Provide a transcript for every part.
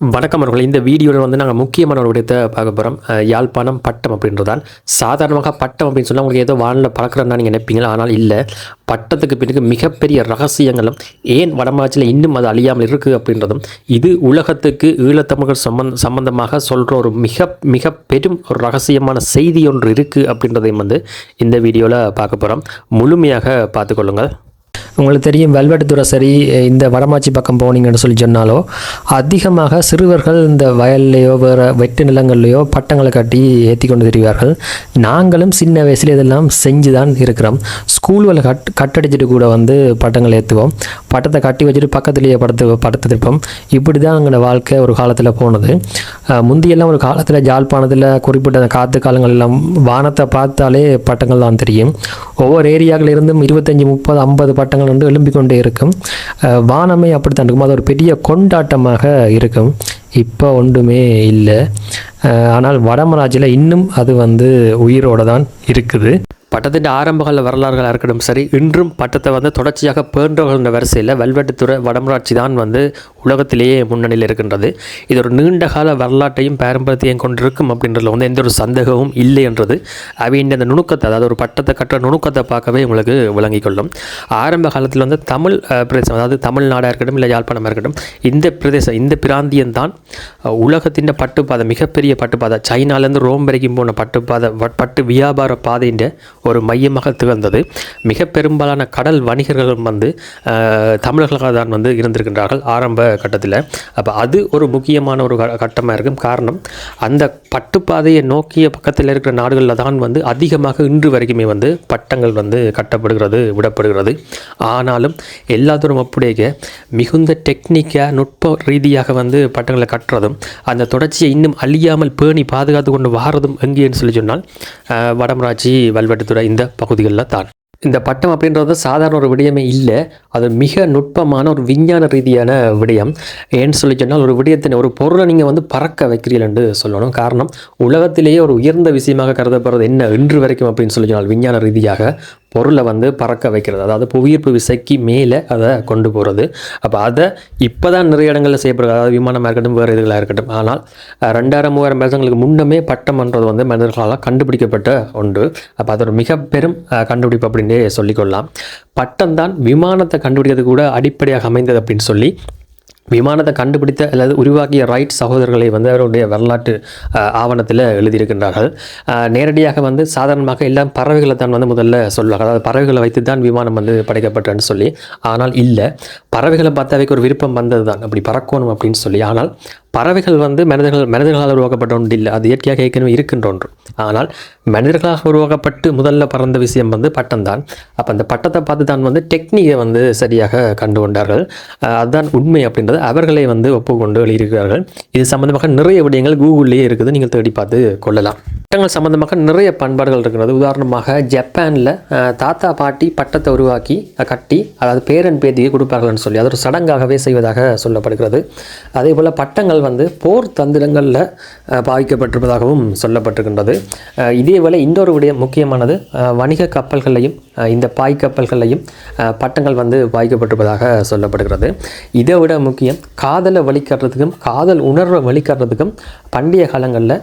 வணக்கம் அவர்கள். இந்த வீடியோவில் வந்து நாங்கள் முக்கியமான ஒரு விடயத்தை பார்க்க போகிறோம் யாழ்ப்பாணம் பட்டம் அப்படின்றதால். சாதாரணமாக பட்டம் அப்படின்னு சொன்னால் உங்களுக்கு ஏதோ வானில் பறக்கிறதா நீங்கள் நினைப்பீங்களா? ஆனால் இல்லை. பட்டத்துக்கு பிறகு மிகப்பெரிய ரகசியங்களும் ஏன் வடமாச்சியில் இன்னும் அது அழியாமல் இருக்குது அப்படின்றதும் இது உலகத்துக்கு ஈழத்தமிழர்கள் சம்பந்த சம்பந்தமாக சொல்கிற ஒரு மிக மிக பெரும் ஒரு ரகசியமான செய்தி ஒன்று இருக்குது அப்படின்றதையும் வந்து இந்த வீடியோவில் பார்க்க போகிறோம் முழுமையாக பார்த்துக்கொள்ளுங்கள் உங்களுக்கு தெரியும் வெல்வெட்டுத்துறை சரி இந்த வடமாச்சி பக்கம் போனீங்கன்னு சொல்லி சொன்னாலோ அதிகமாக சிறுவர்கள் இந்த வயல்லையோ வேறு வெட்டு நிலங்கள்லையோ பட்டங்களை கட்டி ஏற்றி கொண்டு திரிவார்கள். நாங்களும் சின்ன வயசில் இதெல்லாம் செஞ்சு தான் இருக்கிறோம் ஸ்கூல்களை கட் கட்டடிச்சிட்டு கூட வந்து பட்டங்கள் ஏற்றுவோம் பட்டத்தை கட்டி வச்சுட்டு பக்கத்துலேயே படுத்து படுத்துருப்போம் இப்படி தான் எங்களோட வாழ்க்கை ஒரு காலத்தில் போனது. முந்தியெல்லாம் ஒரு காலத்தில் ஜாழ்ப்பாணத்தில் குறிப்பிட்ட அந்த காற்று காலங்கள் எல்லாம் வானத்தை பார்த்தாலே பட்டங்கள் தான் தெரியும். ஒவ்வொரு ஏரியாவிலிருந்தும் இருபத்தஞ்சி முப்பது ஐம்பது பட்டங்கள் வந்து எழும்பிக் கொண்டே இருக்கும். அஹ் வானமே அப்படித்தான் இருக்கும். அது ஒரு பெரிய கொண்டாட்டமாக இருக்கும். இப்போ ஒன்றுமே இல்லை. ஆனால் வடமராஜில் இன்னும் அது வந்து உயிரோடு தான் இருக்குது. பட்டத்தின் ஆரம்பகால வரலாறுகளாக இருக்கட்டும் சரி இன்றும் பட்டத்தை வந்து தொடர்ச்சியாக பேன்றவர்கள் வரிசையில் வெல்வெட்டுத்துறை வடமராட்சி தான் வந்து உலகத்திலேயே முன்னணியில் இருக்கின்றது. இது ஒரு நீண்ட கால வரலாற்றையும் பாரம்பரியத்தையும் கொண்டிருக்கும் அப்படின்றதுல வந்து எந்த ஒரு சந்தேகமும் இல்லை என்றது. அவையின் அந்த நுணுக்கத்தை அதாவது ஒரு பட்டத்தை கட்டுற நுணுக்கத்தை பார்க்கவே உங்களுக்கு விளங்கிக் கொள்ளும். ஆரம்ப காலத்தில் வந்து தமிழ் பிரதேசம் அதாவது தமிழ்நாடாக இருக்கட்டும் இல்லை யாழ்ப்பாணமாக இருக்கட்டும் இந்த பிரதேசம் இந்த பிராந்தியம் தான் உலகத்தின் பட்டுப்பாதை மிகப்பெரிய பட்டுப்பாதை சைனாலேருந்து ரோம் வரைக்கும் போன பட்டுப்பாதை பட்டு வியாபார பாதையின் ஒரு மையமாக திகழ்ந்தது. மிக பெரும்பாலான கடல் வணிகர்களும் வந்து தமிழர்களாக தான் வந்து இருந்திருக்கின்றார்கள் ஆரம்ப கட்டத்தில். அப்போ அது ஒரு முக்கியமான ஒரு க- கட்டமாக இருக்கும். காரணம் அந்த பட்டுப்பாதையை நோக்கிய பக்கத்தில் இருக்கிற நாடுகளில் தான் வந்து அதிகமாக இன்று வரைக்குமே வந்து பட்டங்கள் வந்து கட்டப்படுகிறது விடப்படுகிறது. ஆனாலும் எல்லாத்தோடும் அப்படியே மிகுந்த டெக்னிக்காக நுட்ப ரீதியாக வந்து பட்டங்களை கட்டுறதும் அந்த தொடர்ச்சியை இன்னும் அழியாமல் பேணி பாதுகாத்து கொண்டு வாரதும் எங்கேன்னு சொல்லி சொன்னால் வடமராட்சி வல்வெட்டு வல்வெட்டுத்துறை இந்த பகுதிகளில் தான். இந்த பட்டம் அப்படின்றது சாதாரண ஒரு விடயமே இல்லை. அது மிக நுட்பமான ஒரு விஞ்ஞான ரீதியான விடயம். ஏன்னு சொல்லி சொன்னால் ஒரு விடயத்தின் ஒரு பொருளை நீங்கள் வந்து பறக்க வைக்கிறீர்கள் சொல்லணும். காரணம் உலகத்திலேயே ஒரு உயர்ந்த விஷயமாக கருதப்படுறது என்ன? இன்று வரைக்கும் அப்படின்னு சொல்லி சொன்னால் விஞ்ஞான ரீதியாக பொருளை வந்து பறக்க வைக்கிறது. அதாவது புவியீர்ப்பு விசைக்கு மேலே அதை கொண்டு போகிறது அப்போ அதை இப்போ தான் நிறைய இடங்களில் செய்யப்படுது. அதாவது விமானமாக இருக்கட்டும் வேறு இதுகளாக இருக்கட்டும். ஆனால் ரெண்டாயிரம் மூவாயிரம் வருஷங்களுக்கு முன்னமே பட்டம்ன்றது வந்து மனிதர்களால் கண்டுபிடிக்கப்பட்ட ஒன்று. அப்போ அது ஒரு மிக பெரும் கண்டுபிடிப்பு அப்படின்னே சொல்லிக்கொள்ளலாம். பட்டம் தான் விமானத்தை கண்டுபிடிக்கிறது கூட அடிப்படையாக அமைந்தது அப்படின்னு சொல்லி விமானத்தை கண்டுபிடித்த அல்லது உருவாக்கிய ரைட் சகோதரர்களை வந்து அவருடைய வரலாற்று ஆவணத்தில் எழுதியிருக்கின்றார்கள். நேரடியாக வந்து சாதாரணமாக எல்லாம் பறவைகளை தான் வந்து முதல்ல சொல்லுவாங்க அதாவது பறவைகளை வைத்து தான் விமானம் வந்து படைக்கப்பட்டன்னு சொல்லி. ஆனால் இல்லை. பறவைகளை பார்த்தாவைக்கு ஒரு விருப்பம் வந்தது தான் அப்படி பறக்கணும் அப்படின்னு சொல்லி. ஆனால் பறவைகள் வந்து மனிதர்கள் மனிதர்களால் உருவாக்கப்பட்ட ஒன்று இல்லை. அது இயற்கையாக ஏற்கனவே இருக்கின்ற ஒன்று. ஆனால் மனிதர்களாக உருவாக்கப்பட்டு முதல்ல பறந்த விஷயம் வந்து பட்டம் தான் அப்போ அந்த பட்டத்தை பார்த்து தான் வந்து டெக்னிக்கை வந்து சரியாக கண்டு கொண்டார்கள் அதுதான் உண்மை அப்படின்றது அவர்களை வந்து ஒப்புக்கொண்டு வெளியிருக்கிறார்கள். இது சம்பந்தமாக நிறைய விடயங்கள் கூகுள்லேயே இருக்குது. நீங்கள் தேடி பார்த்து கொள்ளலாம். பட்டங்கள் சம்பந்தமாக நிறைய பண்பாடுகள் இருக்கிறது. உதாரணமாக ஜப்பானில் தாத்தா பாட்டி பட்டத்தை உருவாக்கி கட்டி அதாவது பேரன் பேத்தியை கொடுப்பார்கள்னு சொல்லி அது ஒரு சடங்காகவே செய்வதாக சொல்லப்படுகிறது. அதே போல் பட்டங்கள் வந்து போர் தந்திரங்களில் பாதிக்கப்பட்டிருப்பதாகவும் சொல்லப்பட்டிருக்கின்றது. இதே போல் இன்னொரு விடயம் முக்கியமானது வணிக கப்பல்களையும் இந்த பாய் கப்பல்களையும் பட்டங்கள் வந்து பாய்க்கப்பட்டிருப்பதாக சொல்லப்படுகிறது. இதை விட முக்கியம் காதலை வழிகாட்டுறதுக்கும் காதல் உணர்வை வழிகாட்டுறதுக்கும் பண்டைய காலங்களில்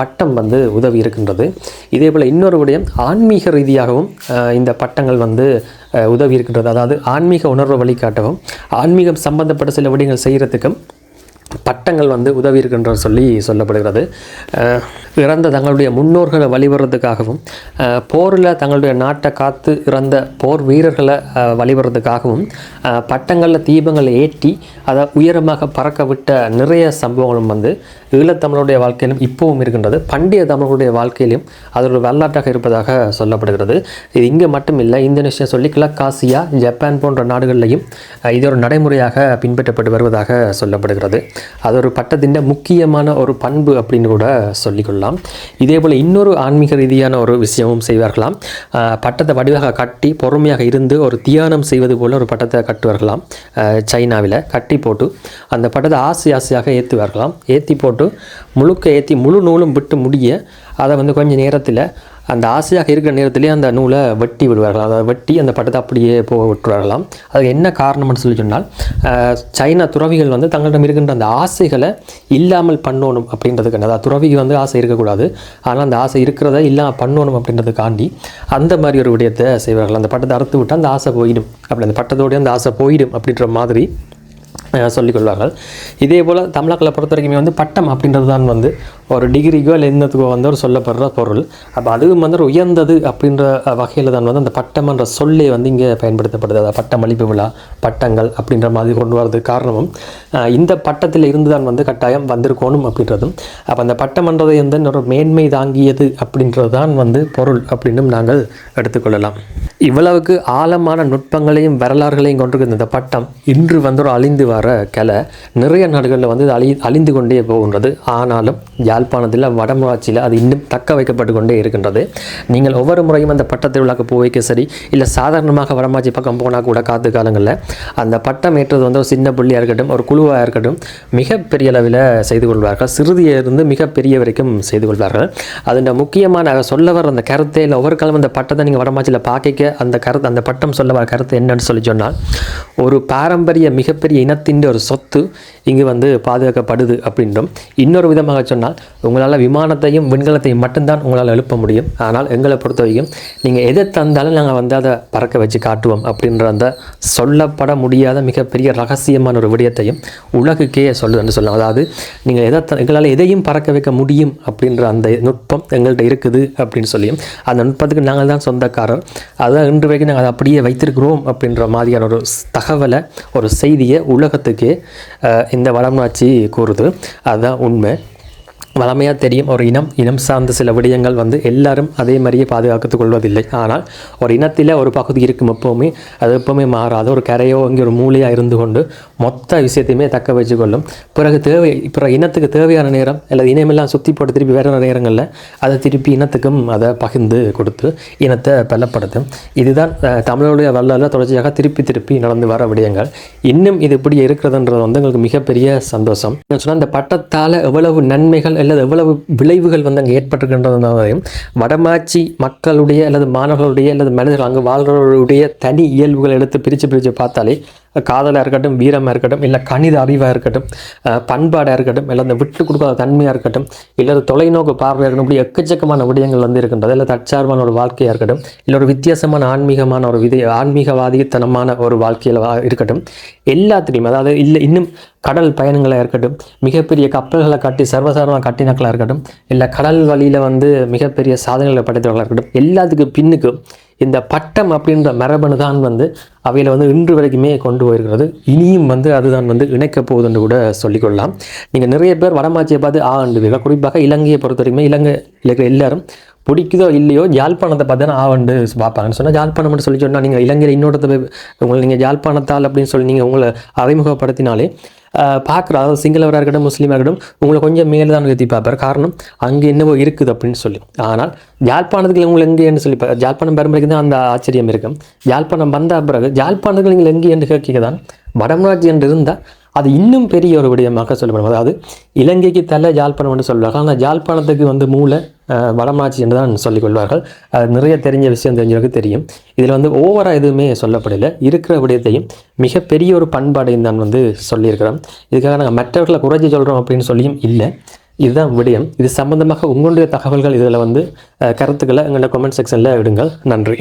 பட்டம் வந்து உதவி இருக்கின்றது. இதே போல் இன்னொரு விடயம் ஆன்மீக ரீதியாகவும் இந்த பட்டங்கள் வந்து உதவி இருக்கின்றது. அதாவது ஆன்மீக உணர்வை வழிகாட்டவும் ஆன்மீகம் சம்பந்தப்பட்ட சில விடயங்கள் செய்கிறதுக்கும் பட்டங்கள் வந்து உதவி இருக்கின்ற சொல்லி சொல்லப்படுகிறது. இறந்த தங்களுடைய முன்னோர்களை வழிபடுறதுக்காகவும் போரில் தங்களுடைய நாட்டை காத்து இறந்த போர் வீரர்களை வழிபடுறதுக்காகவும் பட்டங்களில் தீபங்களை ஏற்றி அதை உயரமாக பறக்க விட்ட நிறைய சம்பவங்களும் வந்து ஈழத்தமிழருடைய வாழ்க்கையிலும் இப்போவும் இருக்கின்றது. பண்டைய தமிழர்களுடைய வாழ்க்கையிலும் அது ஒரு வரலாற்றாக இருப்பதாக சொல்லப்படுகிறது. இது இங்கே மட்டும் இல்லை இந்தோனேஷியா சொல்லி கிழக்காசியா ஜப்பான் போன்ற நாடுகளிலையும் இது ஒரு நடைமுறையாக பின்பற்றப்பட்டு வருவதாக சொல்லப்படுகிறது. அது ஒரு பட்டத்தின் முக்கியமான ஒரு பண்பு அப்படின்னு கூட சொல்லிக்கொள்ளலாம். இதே போல் இன்னொரு ஆன்மீக ரீதியான ஒரு விஷயமும் செய்வார்களாம். பட்டத்தை வடிவாக கட்டி பொறுமையாக இருந்து ஒரு தியானம் செய்வது போல் ஒரு பட்டத்தை கட்டுவார்களாம். சைனாவில் கட்டி போட்டு அந்த பட்டத்தை ஆசை ஆசையாக ஏற்றுவார்களாம் ஏற்றி போட்டு முழுக்க ஏற்றி முழு நூலும் விட்டு முடிய அதை வந்து கொஞ்சம் நேரத்தில் அந்த ஆசையாக இருக்கிற நேரத்திலே அந்த நூலை வெட்டி விடுவார்கள். அதை வெட்டி அந்த பட்டத்தை அப்படியே போக விட்டுவார்களாம் அதுக்கு என்ன காரணம்னு சொல்லி சொன்னால் சைனா துறவிகள் வந்து தங்களிடம் இருக்கின்ற அந்த ஆசைகளை இல்லாமல் பண்ணணும் அப்படின்றதுக்கு அதாவது துறவிக்கு வந்து ஆசை இருக்கக்கூடாது. ஆனால் அந்த ஆசை இருக்கிறத இல்லாமல் பண்ணணும் அப்படின்றதுக்காண்டி அந்த மாதிரி ஒரு விடயத்தை செய்வார்கள். அந்த பட்டத்தை அறுத்து விட்டால் அந்த ஆசை போயிடும். அப்படி அந்த பட்டத்தோடய அந்த ஆசை போயிடும் அப்படின்ற மாதிரி சொல்லிக்கொள்வார்கள் கொள்வார்கள். இதே போல் தமிழர்களை பொறுத்த வரைக்குமே வந்து பட்டம் அப்படின்றது தான் வந்து ஒரு டிகிரிக்கோ இல்லை என்னத்துக்கோ வந்து ஒரு சொல்லப்படுற பொருள். அப்போ அதுவும் வந்து ஒரு உயர்ந்தது அப்படின்ற வகையில் தான் வந்து அந்த பட்டம்ன்ற சொல்லே வந்து இங்கே பயன்படுத்தப்படுது. அதாவது பட்டமளிப்பு விழா பட்டங்கள் அப்படின்ற மாதிரி கொண்டு வரது காரணமும் இந்த பட்டத்தில் இருந்து தான் வந்து கட்டாயம் வந்திருக்கணும் அப்படின்றதும். அப்போ அந்த பட்டமன்றதை வந்து ஒரு மேன்மை தாங்கியது அப்படின்றது தான் வந்து பொருள் அப்படின்னும் நாங்கள் எடுத்துக்கொள்ளலாம். இவ்வளவுக்கு ஆழமான நுட்பங்களையும் வரலாறுகளையும் கொண்டிருக்கிற இந்த பட்டம் இன்று வந்து ஒரு அழிந்து வர கலை நிறைய நாடுகளில் வந்து அழி அழிந்து கொண்டே போகின்றது. ஆனாலும் யாழ்ப்பாணத்தில் வடமராட்சியில் அது இன்னும் தக்க வைக்கப்பட்டு கொண்டே இருக்கின்றது. நீங்கள் ஒவ்வொரு முறையும் அந்த பட்ட திருவிழாக்கு போய்க்க சரி இல்லை சாதாரணமாக வடமாட்சி பக்கம் போனால் கூட காத்து காலங்களில் அந்த பட்டம் ஏற்றது வந்து ஒரு சின்ன புள்ளியாக இருக்கட்டும் ஒரு குழுவாக இருக்கட்டும் மிகப்பெரிய அளவில் செய்து கொள்வார்கள். சிறுதியிலிருந்து மிகப்பெரிய வரைக்கும் செய்து கொள்வார்கள். அதில் முக்கியமான சொல்ல வர அந்த கருத்தை இல்லை. ஒவ்வொரு காலம் அந்த பட்டத்தை நீங்கள் வடமாச்சியில் பார்க்க அந்த கருத்து அந்த பட்டம் சொல்ல வர கருத்து என்னன்னு சொல்லி சொன்னால் ஒரு பாரம்பரிய மிகப்பெரிய இனத்தின் ஒரு சொத்து இங்கு வந்து பாதுகாக்கப்படுது அப்படின்றும் இன்னொரு விதமாக சொன்னால் உங்களால் விமானத்தையும் விண்கலத்தையும் மட்டும்தான் உங்களால் எழுப்ப முடியும். ஆனால் எங்களை பொறுத்த வரைக்கும் நீங்கள் எதை தந்தாலும் நாங்கள் வந்து அதை பறக்க வச்சு காட்டுவோம் அப்படின்ற அந்த சொல்லப்பட முடியாத மிகப்பெரிய ரகசியமான ஒரு விடயத்தையும் உலகுக்கே சொல்லுதுன்னு சொல்லலாம். அதாவது நீங்கள் எதை த- எங்களால் எதையும் பறக்க வைக்க முடியும் அப்படின்ற அந்த நுட்பம் எங்கள்கிட்ட இருக்குது அப்படின்னு சொல்லியும் அந்த நுட்பத்துக்கு நாங்கள் தான் சொந்தக்காரர். அதுதான் இன்று வரைக்கும் நாங்கள் அதை அப்படியே வைத்திருக்கிறோம் அப்படின்ற மாதிரியான ஒரு தகவலை ஒரு செய்தியை உலகத்துக்கே இந்த வடமாட்சி கூறுது. அதுதான் உண்மை. வளமையாக தெரியும். ஒரு இனம் இனம் சார்ந்த சில விடயங்கள் வந்து எல்லாரும் அதே மாதிரியே பாதுகாத்துக் கொள்வதில்லை. ஆனால் ஒரு இனத்தில் ஒரு பகுதி இருக்கும் எப்போவுமே அது எப்போவுமே மாறாத. ஒரு கரையோ இங்கே ஒரு மூலையாக இருந்து கொண்டு மொத்த விஷயத்தையுமே தக்க வச்சுக்கொள்ளும் பிறகு தேவை பிற இனத்துக்கு தேவையான நேரம் அல்லது இனமெல்லாம் சுற்றி போட்டு திருப்பி வேற நேரங்களில் அதை திருப்பி இனத்துக்கும் அதை பகிர்ந்து கொடுத்து இனத்தை பலப்படுத்தும். இதுதான் தமிழருடைய வரலாறு தொடர்ச்சியாக திருப்பி திருப்பி நடந்து வர விடயங்கள். இன்னும் இது இப்படி இருக்கிறதுன்றது வந்து எங்களுக்கு மிகப்பெரிய சந்தோஷம். சொன்னால் இந்த பட்டத்தால் எவ்வளவு நன்மைகள் அல்லது எவ்வளவு விளைவுகள் வந்து அங்கே ஏற்பட்டிருக்கின்றதையும் வடமாட்சி மக்களுடைய அல்லது மாணவர்களுடைய அல்லது மனிதர்கள் அங்கே வாழ்கிறவர்களுடைய தனி இயல்புகள் எடுத்து பிரித்து பிரித்து பார்த்தாலே காதலாக இருக்கட்டும் வீரமாக இருக்கட்டும் இல்லை கணித அறிவாக இருக்கட்டும் பண்பாடாக இருக்கட்டும் இல்லை அந்த விட்டு கொடுக்காத தன்மையாக இருக்கட்டும் இல்லை ஒரு தொலைநோக்கு பார்வையாக இருக்கட்டும் இப்படி எக்கச்சக்கமான விடயங்கள் வந்து இருக்கின்றது. இல்லை தற்சார்பான ஒரு வாழ்க்கையாக இருக்கட்டும் இல்லை ஒரு வித்தியாசமான ஆன்மீகமான ஒரு விதை ஆன்மீகவாதித்தனமான ஒரு வாழ்க்கையில் வா- இருக்கட்டும். எல்லாத்துலேயும் அதாவது இல்லை இன்னும் கடல் பயணங்களாக இருக்கட்டும் மிகப்பெரிய கப்பல்களை கட்டி சர்வசாதாரணமாக கட்டினக்களாக இருக்கட்டும் இல்லை கடல் வழியில் வந்து மிகப்பெரிய சாதனைகளை படைத்தவர்களாக இருக்கட்டும் எல்லாத்துக்கு பின்னுக்கு இந்த பட்டம் அப்படின்ற மரபணு தான் வந்து அவையில் வந்து இன்று வரைக்குமே கொண்டு போயிருக்கிறது. இனியும் வந்து அதுதான் வந்து இணைக்க போகுதுன்னு கூட சொல்லிக்கொள்ளலாம். நீங்கள் நிறைய பேர் வடமாட்சியை பார்த்து ஆண்டுவீர்கள் குறிப்பாக இலங்கையை பொறுத்த வரைக்குமே இலங்கை இருக்கிற எல்லாரும் பிடிக்குதோ இல்லையோ ஜாழ்ப்பாணத்தை பார்த்தா ஆவண்டு பார்ப்பாங்கன்னு சொன்னால் ஜாழ்ப்பாணம்னு சொல்லி சொன்னால் நீங்கள் இலங்கையில் இன்னொருத்த உங்களை நீங்கள் ஜாழ்ப்பாணத்தால் அப்படின்னு சொல்லி நீங்கள் உங்களை அறிமுகப்படுத்தினாலே பார்க்குற அதாவது சிங்களவராக இருக்கட்டும் முஸ்லீமாக இருக்கட்டும் உங்களை கொஞ்சம் மேலே தான் நிறுத்தி பார்ப்பார். காரணம் அங்கே என்னவோ இருக்குது அப்படின்னு சொல்லி. ஆனால் ஜாழ்ப்பாணத்துக்கு உங்களை எங்கேன்னு சொல்லி பா- யாழ்ப்பாணம் தான் அந்த ஆச்சரியம் இருக்கும். ஜாழ்ப்பாணம் வந்த பிறகு ஜாழ்ப்பாணத்துக்கு நீங்கள் எங்கே என்று கேட்க தான் வடமராட்சி என்று இருந்தால் அது இன்னும் பெரிய ஒரு விடயமாக சொல்லப்படும் அதாவது இலங்கைக்கு தலை ஜாழ்ப்பாணம் என்று சொல்லுவாங்க. ஆனால் ஜாழ்ப்பாணத்துக்கு வந்து மூளை அஹ், வடமாட்சி என்று தான் சொல்லிக் கொள்வார்கள். அது நிறைய தெரிஞ்ச விஷயம் தெரிஞ்சவருக்கு தெரியும். இதில் வந்து ஓவராக எதுவுமே சொல்லப்படலை. இருக்கிற விடயத்தையும் மிகப்பெரிய ஒரு பண்பாடையும் தான் வந்து சொல்லியிருக்கிறோம் இதுக்காக நாங்கள் மற்றவர்களை குறைஞ்சி சொல்கிறோம் அப்படின்னு சொல்லியும் இல்லை. இதுதான் விடயம். இது சம்பந்தமாக உங்களுடைய தகவல்கள் இதில் வந்து கருத்துக்களை எங்களோட கமெண்ட் செக்ஷனில் விடுங்கள் நன்றி.